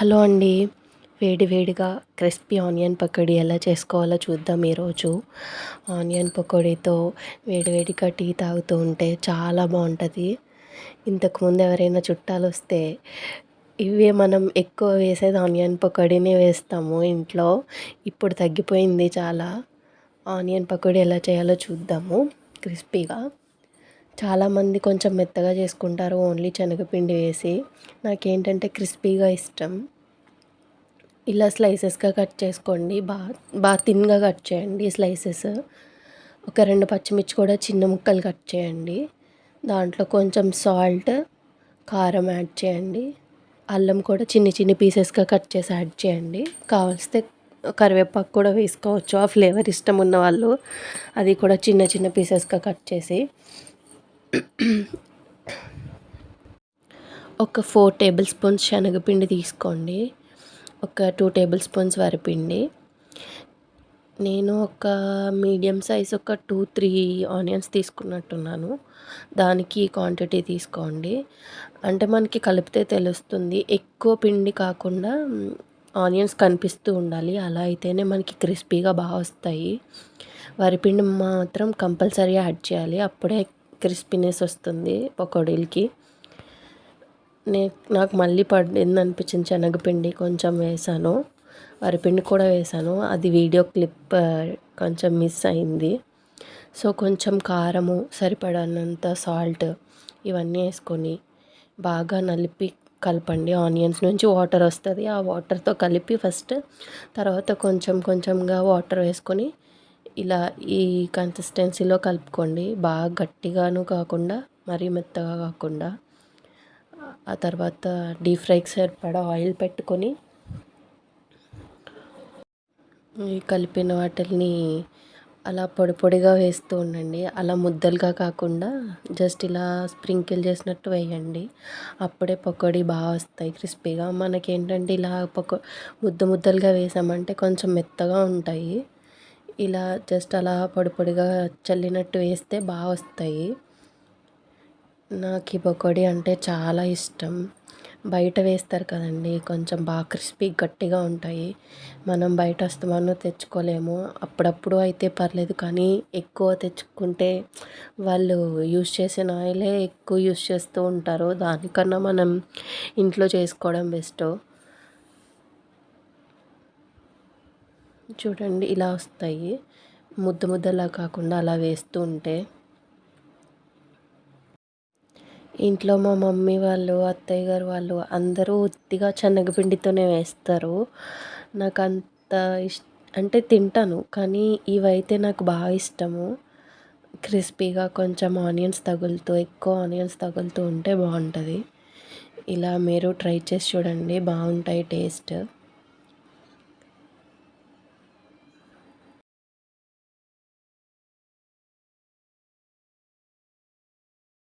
Hello అండి. వేడి వేడిగా క్రిస్పీ ఆనియన్ పకోడీ ఎలా చేసుకోవాలో చూద్దాం ఈరోజు. ఆనియన్ పకోడీతో వేడివేడిగా టీ తాగుతూ ఉంటే చాలా బాగుంటుంది. ఇంతకుముందు ఎవరైనా చుట్టాలు వస్తే ఇవే మనం ఎక్కువ వేసేది ఆనియన్ పకోడీనే వేస్తాము ఇంట్లో. ఇప్పుడు తగ్గిపోయింది చాలా. ఆనియన్ పకోడీ ఎలా చేయాలో చూద్దాము క్రిస్పీగా. చాలామంది కొంచెం మెత్తగా చేసుకుంటారు. ఓన్లీ శనగపిండి వేసి. నాకేంటంటే క్రిస్పీగా ఇష్టం. ఇలా స్లైసెస్గా కట్ చేసుకోండి. బాగా బాగా థిన్గా కట్ చేయండి స్లైసెస్. ఒక రెండు పచ్చిమిర్చి కూడా చిన్న ముక్కలు కట్ చేయండి. దాంట్లో కొంచెం సాల్ట్ కారం యాడ్ చేయండి. అల్లం కూడా చిన్ని చిన్ని పీసెస్గా కట్ చేసి యాడ్ చేయండి. కావలిస్తే కరివేపాకు కూడా వేసుకోవచ్చు. ఆ ఫ్లేవర్ ఇష్టం ఉన్న వాళ్ళు అది కూడా చిన్న చిన్న పీసెస్గా కట్ చేసి. ఒక ఫోర్ టేబుల్ స్పూన్స్ శనగపిండి తీసుకోండి. ఒక టూ టేబుల్ స్పూన్స్ వరిపిండి. నేను ఒక మీడియం సైజ్ ఒక టూ త్రీ ఆనియన్స్ తీసుకున్నట్టున్నాను. దానికి క్వాంటిటీ తీసుకోండి. అంటే మనకి కలిపితే తెలుస్తుంది. ఎక్కువ పిండి కాకుండా ఆనియన్స్ కనిపిస్తూ ఉండాలి. అలా అయితేనే మనకి క్రిస్పీగా బాగా వస్తాయి. వరిపిండి మాత్రం కంపల్సరీ యాడ్ చేయాలి. అప్పుడే క్రిస్పీనెస్ వస్తుంది పకోడీలకి. నే నాకు మళ్ళీ పడింది అనిపించింది శనగపిండి కొంచెం వేసాను. వరిపిండి కూడా వేసాను. అది వీడియో క్లిప్ కొంచెం మిస్ అయింది. సో కొంచెం కారము సరిపడనంత సాల్ట్ ఇవన్నీ వేసుకొని బాగా నలిపి కలపండి. ఆనియన్స్ నుంచి వాటర్ వస్తుంది. ఆ వాటర్తో కలిపి ఫస్ట్ తర్వాత కొంచెం కొంచెంగా వాటర్ వేసుకొని ఇలా ఈ కన్సిస్టెన్సీలో కలుపుకోండి. బాగా గట్టిగాను కాకుండా మరీ మెత్తగా కాకుండా. ఆ తర్వాత డీప్ ఫ్రైకి సరిపడా ఆయిల్ పెట్టుకొని కలిపిన వాటిని అలా పొడి పొడిగా వేస్తూ ఉండండి. అలా ముద్దలుగా కాకుండా జస్ట్ ఇలా స్ప్రింకిల్ చేసినట్టు వేయండి. అప్పుడే పకోడీ బాగా వస్తాయి క్రిస్పీగా మనకేంటంటే ఇలా పకో ముద్ద ముద్దలుగా వేసామంటే కొంచెం మెత్తగా ఉంటాయి. ఇలా జస్ట్ అలా పొడి పొడిగా చల్లినట్టు వేస్తే బాగా వస్తాయి. నాకు ఈ పకోడీ అంటే చాలా ఇష్టం. బయట వేస్తారు కదండి కొంచెం బాగా క్రిస్పీ గట్టిగా ఉంటాయి. మనం బయట వస్తామని తెచ్చుకోలేము. అప్పుడప్పుడు అయితే పర్లేదు కానీ ఎక్కువ తెచ్చుకుంటే వాళ్ళు యూస్ చేసిన ఆయిలే ఎక్కువ యూస్ చేస్తూ ఉంటారు. దానికన్నా మనం ఇంట్లో చేసుకోవడం బెస్ట్. చూడండి ఇలా వస్తాయి. ముద్ద ముద్దలా కాకుండా అలా వేస్తూ ఉంటే. ఇంట్లో మా మమ్మీ వాళ్ళు అత్తయ్య గారు వాళ్ళు అందరూ ఉత్తిగా శనగపిండితోనే వేస్తారు. నాకు అంత ఇష్ అంటే తింటాను కానీ ఇవైతే నాకు బాగా ఇష్టము. క్రిస్పీగా కొంచెం ఆనియన్స్ తగులుతూ ఎక్కువ ఆనియన్స్ తగులుతూ ఉంటే బాగుంటుంది. ఇలా మీరు ట్రై చేసి చూడండి బాగుంటాయి టేస్ట్.